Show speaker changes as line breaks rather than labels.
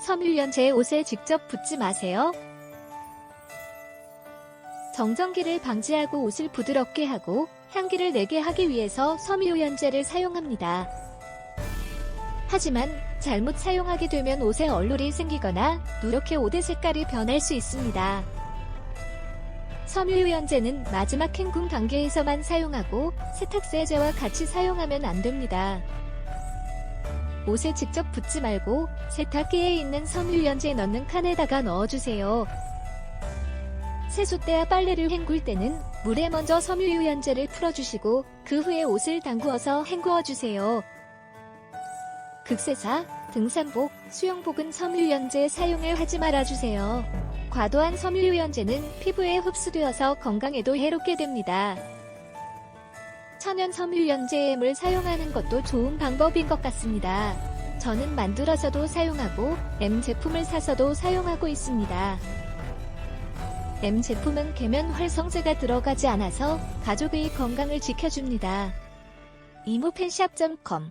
섬유유연 제 옷에 직접 붓지 마세요. 정전기를 방지하고 옷을 부드럽게 하고 향기를 내게 하기 위해서 섬유유연제를 사용합니다. 하지만 잘못 사용하게 되면 옷에 얼룩이 생기거나 누렇게 옷의 색깔이 변할 수 있습니다. 섬유유연제는 마지막 헹굼 단계에서만 사용하고 세탁세제와 같이 사용하면 안 됩니다. 옷에 직접 붓지 말고 세탁기에 있는 섬유유연제 넣는 칸에다가 넣어주세요. 세숫대와 빨래를 헹굴 때는 물에 먼저 섬유유연제를 풀어주시고 그 후에 옷을 담그어서 헹구어주세요. 극세사, 등산복, 수영복은 섬유유연제 사용을 하지 말아주세요. 과도한 섬유유연제는 피부에 흡수되어서 건강에도 해롭게 됩니다. 천연 섬유유연제를 사용하는 것도 좋은 방법인 것 같습니다. 저는 만들어서도 사용하고 M 제품을 사서도 사용하고 있습니다. M 제품은 계면 활성제가 들어가지 않아서 가족의 건강을 지켜줍니다. 이모펜샵.com